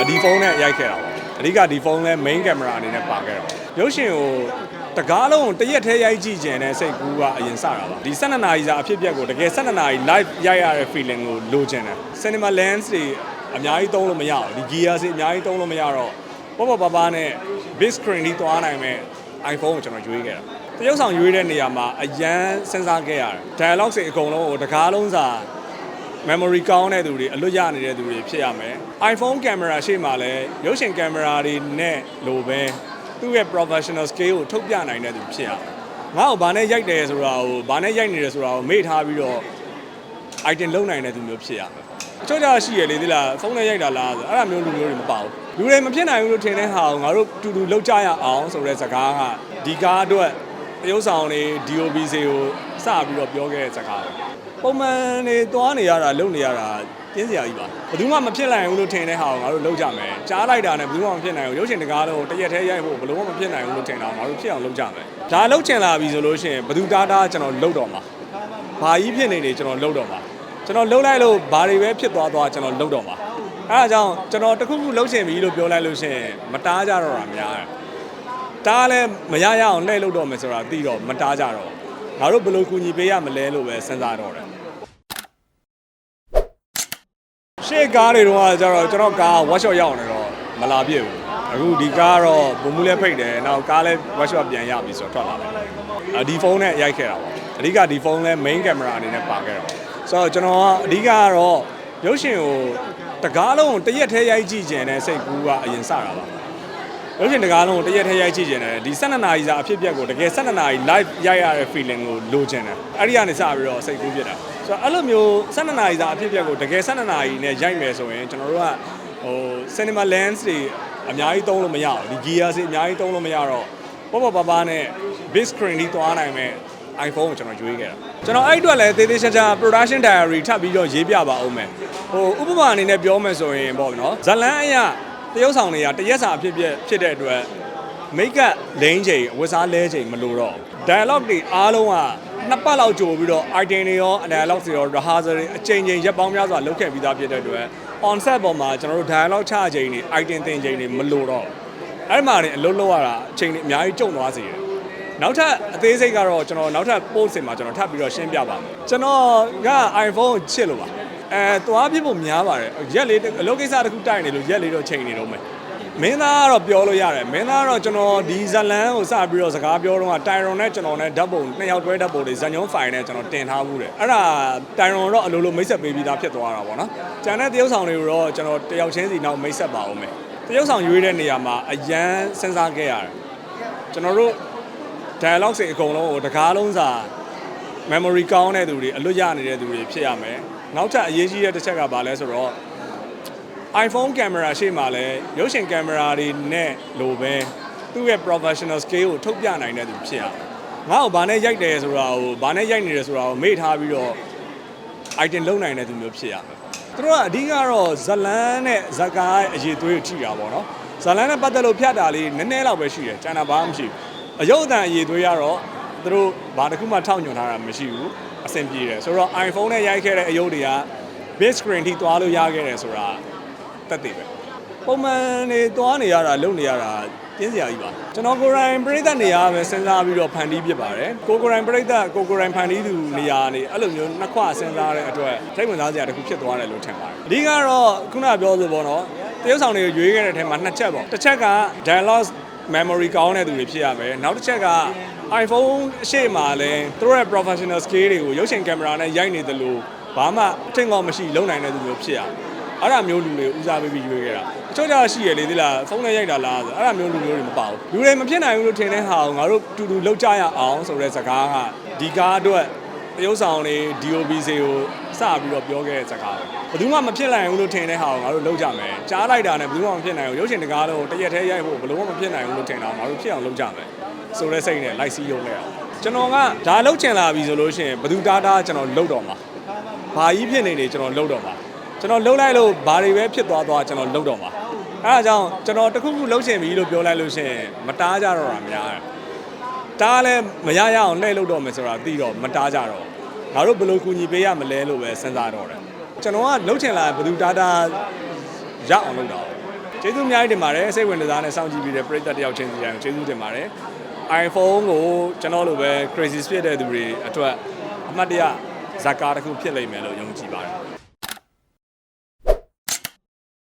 အဒီဖုန်းနဲ့ရိုက်ခဲ့တာပေါ့အဓိကဒီဖုန်းလဲ main camera အနေနဲ့ပါခဲ့တာပေါ့ရုပ်ရှင်ကိုတကားလုံးတရက်သေးရိုက်ကြည့်ကျင်တဲ့စိတ်ကူးကအရင်စတာပါဒီ12နာရီစာအဖြစ်အပျက်ကိုတကယ်12နာရီ live ရိုက်ရတဲ့ feeling ကိုလိုချင်တယ် cinema lens တွေအများကြီးသုံးလို့မရဘူးဒီ gear တွေအများကြီးသုံးလို့မရတော့ပေါ့ပေါ့ပါပါနဲ့ big screen ကြီးသွားနိုင်မဲ့ iPhone ကိုကျွန်တော်ရွေးခဲ့တာတရုပ်ဆောင်ရွေးတဲ့နေရာမှာအရန်စဉ်းစားခဲ့ရတယ် dialogue တွေအကုန်လုံးကိုတကားလုံးစာ memory ကောင်းတဲ့သူတွေအလွတ်ရနေတဲ့သူတွေဖြစ်ရမယ် iPhone camera ရှေ့မှာလည်းရုပ်ရှင် camera တွေနဲ့လိုပဲသူ့ရဲ့ professional scale ကိုထုတ်ပြနိုင်တဲ့သူဖြစ်ရမယ်ငါ့ကိုဘာနဲ့ရိုက်တယ်ဆိုတာကိုဘာနဲ့ရိုက်နေတယ်ဆိုတာကိုမေ့ထားပြီးတော့ item လုံနိုင်တဲ့သူမျိုးဖြစ်ရမယ်အချို့ကြရှိရလေဒီလားဖုန်းနဲ့ရိုက်တာလားဆိုအဲ့ဒါမျိုးလူမျိုးတွေမပါဘူးလူတွေမဖြစ်နိုင်ဘူးလို့ထင်တဲ့ဟာကိုငါတို့တူတူလောက်ကြရအောင်ဆိုတဲ့စကားကဒီကားအတွက်တရုပ်ဆောင်တွေ DOB စီကိုစ ပြီးတော့ပြောခဲ့တဲ့စကားပဲပုံမှန်နေသွားနေရတာလုံနေရတာပြင်းစရာကြီးပါဘယ်သူမှမဖြစ်နိုင်ဘူးလို့ထင်တဲ့ဟာကိုငါတို့လောက်ကြမယ်ကြားလိုက်တာနဲ့ဘယ်သူမှမဖြစ်နိုင်ဘူးရုပ်ရှင်တကားလုံးတရက်သေးရိုက်ဖို့ဘယ်လိုမှမဖြစ်နိုင်ဘူးလို့ထင်တာငါတို့ဖြစ်အောင်လုပ်ကြမယ်ဒါလောက်ချင်လာပြီဆိုလို့ရှိရင်ဘယ်သူတားတားကျွန်တော်လုပ်တော့မှာဘာကြီးဖြစ်နေနေကျွန်တော်လှုပ်တော့မှာကျွန်တော်လှုပ်လိုက်လို့ဘာတွေပဲဖြစ်သွားသွားကျွန်တော်လှုပ်တော့မှာအဲဒါကြောင့်ကျွန်တော်တခုခုလှုပ်ရှင်ပြီလို့ပြောလိုက်လို့ရှိရင်မတားကြတော့တာများတယ်တားလဲမရရအောင်လှည့်လှုပ်တော့မယ်ဆိုတာသိတော့မတားကြတော့ ငါတို့ဘယ်လိုကူညီပေးရမလဲလို့ပဲစဉ်းစားတော့တယ်ရှေ့ကားတွေတော့ကျတော့ကျွန်တော်ကား workshop ရောက်နေတော့မလာပြည့်ဘူးအခုဒီကားကတော့ဘုံမူလည်းဖိတ်တယ်နောက်ကားလည်း workshop ပြန်ရပြီဆိုတော့ထွက်လာတယ်အဒီဖုန်းနဲ့ရိုက်ခဲ့တာပေါ့အဓိကဒီဖုန်းလဲ main camera အနေနဲ့ပါခဲ့တာပေါ့ဆိုတော့ကျွန်တော်ကအဓိကကတော့ရုပ်ရှင်ကိုတကားလုံးတရက်သေးရိုက်ကြည့်ကျင်တဲ့စိတ်ကူးကအရင်စတာပါ ရုပ်ရှင်တကားလုံးတရက်သေးရိုက်ကြည့်ကျင်တယ်ဒီ12နာရီစာအဖြစ်အပျက်ကိုတကယ်12နာရီ live ရိုက်ရတဲ့ feeling ကိုလိုချင်တယ်အဲ့ဒီကနေစပြီးတော့စိတ်ကူးဖြစ်တာဆိုတော့အဲ့လိုမျိုး12နာရီစာအဖြစ်အပျက်ကိုတကယ်12နာရီနဲ့ရိုက်မယ်ဆိုရင်ကျွန်တော်တို့ကဟို cinema lens တွေအများကြီးသုံးလို့မရဘူးဒီ gear တွေအများကြီးသုံးလို့မရတော့ပေါ့ပေါ့ပါပါနဲ့ big screen ကြီးသွားနိုင်မဲ့ iPhone ကိုကျွန်တော်ရွေးခဲ့တာကျွန်တော်အဲ့အတွက်လည်းသေးသေးချာချာ production diary ထပ်ပြီးတော့ရေးပြပါအောင်မယ်ဟိုဥပမာအနေနဲ့ပြောမယ်ဆိုရင်ပေါ့နော်ဇလန်းအရာတ ရုပ်ဆောင်တွေကတရက်စာအဖြစ်ဖြစ်ဖြစ်တဲ့အတွက် make up လိမ့်ချိန်ဝတ်စားလဲချိန်မလိုတော့ဘူး dialogue တွေအားလုံးကနှစ်ပတ်လောက်ကြိုပြီးတော့ item တွေရော dialogue တွေရော rehearsal တွေအချိန်ချင်းရက်ပေါင်းများစွာလုပ်ခဲ့ပြီးသားဖြစ်တဲ့အတွက် on set ပေါ်မှာကျွန်တော်တို့ dialogue ချချိန်တွေ item သင်ချိန်တွေမလိုတော့ဘူးအဲ့ဒီမှာနေအလုပ်လုပ်ရတာအချိန်တွေအများကြီးကြုံသွားစေတယ်နောက်ထပ်အသေးစိတ်ကတော့ကျွန်တော်နောက်ထပ် post တွေမှာကျွန်တော်ထပ်ပြီးတော့ရှင်းပြပါမယ်ကျွန်တော်က iPhone ကိုချစ်လို့ပါ အဲသွားပြဖို့များပါတယ်ရက်လေးအလုပ်ကိစ္စတစ်ခုတိုက်နေလို့ရက်လေးတော့ချိန်နေတော့မယ်မင်းသားကတော့ပြောလို့ရတယ်မင်းသားကတော့ကျွန်တော်ဒီဇလန်ကိုစပြီးတော့စကားပြောတော့တိုင်ရွန်နဲ့ကျွန်တော်နဲ့ဓာတ်ပုံနှစ်ယောက်တွဲဓာတ်ပုံတွေဇန်ညုံဖိုင်နဲ့ကျွန်တော်တင်ထားဘူးတယ်အဲ့ဒါတိုင်ရွန်တော့အလိုလိုမိတ်ဆက်ပေးပြီးသားဖြစ်သွားတာပေါ့နော်ကျန်တဲ့တရုပ်ဆောင်တွေကိုတော့ကျွန်တော်တယောက်ချင်းစီနောက်မိတ်ဆက်ပါအောင်မယ်တရုပ်ဆောင်ရွေးတဲ့နေရာမှာအရန်စဉ်းစားခဲ့ရတယ်ကျွန်တော်တို့ dialogue တွေအကုန်လုံးကိုတကားလုံးစာ memory ကောင်းတဲ့သူတွေအလွတ်ရနေတဲ့သူတွေဖြစ်ရမယ်။နောက်ထပ်အရေးကြီးတဲ့တစ်ချက်ကဘာလဲဆိုတော့ iPhone camera ရှေ့မှာလည်းရုပ်ရှင် camera တွေနဲ့လိုပဲသူ့ရဲ့ professional scale ကိုထုတ်ပြနိုင်တဲ့သူဖြစ်ရမယ်။ငါ့ကိုဘာနဲ့ရိုက်တယ်ဆိုတာကိုဘာနဲ့ရိုက်နေတယ်ဆိုတာကိုမေ့ထားပြီးတော့ item လုံနိုင်တဲ့သူမျိုးဖြစ်ရမယ်။သူတို့ကအဓိကတော့ဇလန်းနဲ့ဇကားရဲ့အရေးသွေးကိုထိတာပေါ့နော်။ဇလန်းနဲ့ပတ်သက်လို့ဖြတ်တာလေးနည်းနည်းလောက်ပဲရှိတယ်။ကျန်တာဘာမှမရှိဘူး။အယုတ်အတန်အရေးသွေးကတော့ သူတို့ဘာတစ်ခုမှထောက်ညွန်ထားတာမရှိဘူး။အဆင်ပြေတယ်။ဆိုတော့ iPhone နဲ့ရိုက်ခဲ့တဲ့အယုတ်တွေက big screen ထိသွားလို့ရခဲ့တယ်ဆိုတာတက်တည်ပဲ။ပုံမှန်နေသွားနေရတာလုံနေရတာပြင်းစရာကြီးပါကျွန်တော်ကိုယ်တိုင်ပြိဿနေရာပဲစဉ်းစားပြီးတော့ဖန်တီးဖြစ်ပါတယ်ကိုကိုယ်တိုင်ပြိဿကိုကိုယ်တိုင်ဖန်တီးသူနေရာနေအဲ့လိုမျိုးနှစ်ခွစဉ်းစားတဲ့အတွက်ထိတ်ဝင်စားစရာတစ်ခုဖြစ်သွားတယ်လို့ထင်ပါတယ်အဓိကတော့ခုနပြောဆိုပေါ့နော်တရုပ်ဆောင်တွေကိုရွေးခဲ့တဲ့အထက်မှာနှစ်ချက်ပေါ့တစ်ချက်က dialogue memory ကောင်းတဲ့သူတွေဖြစ်ရမယ်နောက်တစ်ချက်က iPhone အရှိမှလည်းသူတို့ရဲ့ professional scale တွေကိုရုပ်ရှင်ကင်မရာနဲ့ရိုက်နေတယ်လို့ဘာမှထင်ကောင်းမရှိလုံနိုင်တဲ့သူမျိုးဖြစ်ရမယ်အဲ့ဒါမျိုးလူတွေဦးစားပေးပြီးရွေးခဲ့တာအချို့ကြရှိရလေဒီလားဖုန်းနဲ့ရိုက်တာလားဆိုအဲ့ဒါမျိုးလူမျိုးတွေမပါဘူးလူတွေမဖြစ်နိုင်ဘူးလို့ထင်တဲ့ဟာကိုငါတို့တူတူလောက်ကြရအောင်ဆိုတဲ့စကားကဒီကားအတွက်တရုပ်ဆောင်တွေ DOB စီကိုစပြီးတော့ပြောခဲ့တဲ့စကားပဲဘယ်သူမှမဖြစ်နိုင်ဘူးလို့ထင်တဲ့ဟာကိုငါတို့လောက်ကြမယ်ကြားလိုက်တာနဲ့ဘယ်သူမှမဖြစ်နိုင်ဘူးရုပ်ရှင်တကားလုံးတရက်သေးရိုက်ဖို့ဘယ်လိုမှမဖြစ်နိုင်ဘူးလို့ထင်တာငါတို့ဖြစ်အောင်လုပ်ကြမယ် ဆိုတဲ့စိတ်နဲ့လိုက်စီးရုံးခဲ့အောင်ကျွန်တော်ကဒါလောက်ချင်လာပြီဆိုလို့ရှိရင်ဘယ်သူတားတားကျွန်တော်လုပ်တော့မှာဘာကြီးဖြစ်နေနေကျွန်တော်လုပ်တော့မှာကျွန်တော်လှုပ်လိုက်လို့ဘာတွေပဲဖြစ်သွားသွားကျွန်တော်လှုပ်တော့မှာအဲဒါကြောင့်ကျွန်တော်တခုခုလှုပ်ရှင်ပြီလို့ပြောလိုက်လို့ရှိရင်မတားကြတော့တာများတယ်တားလည်းမရရအောင်လှည့်လှုပ်တော့မယ်ဆိုတာသိတော့မတားကြတော့ငါတို့ဘယ်လိုကူညီပေးရမလဲလို့ပဲစဉ်းစားတော့တယ်ကျွန်တော်ကလှုပ်ချင်လာဘယ်သူတားတာရအောင်လုပ်တာကျေးဇူးအများကြီးတင်ပါတယ်စိတ်ဝင်စားနဲ့စောင့်ကြည့်ပြီးတဲ့ပရိသတ်တယောက်ချင်းစီတိုင်းကျေးဇူးတင်ပါတယ် iPhone ကိုကျွန်တော်လိုပဲ crazy ဖြစ်တဲ့သူတွေအတွက်အမှတ်တရဇာတ်ကားတစ်ခုဖြစ်လိမ့်မယ်လို့ယုံကြည်ပါတယ်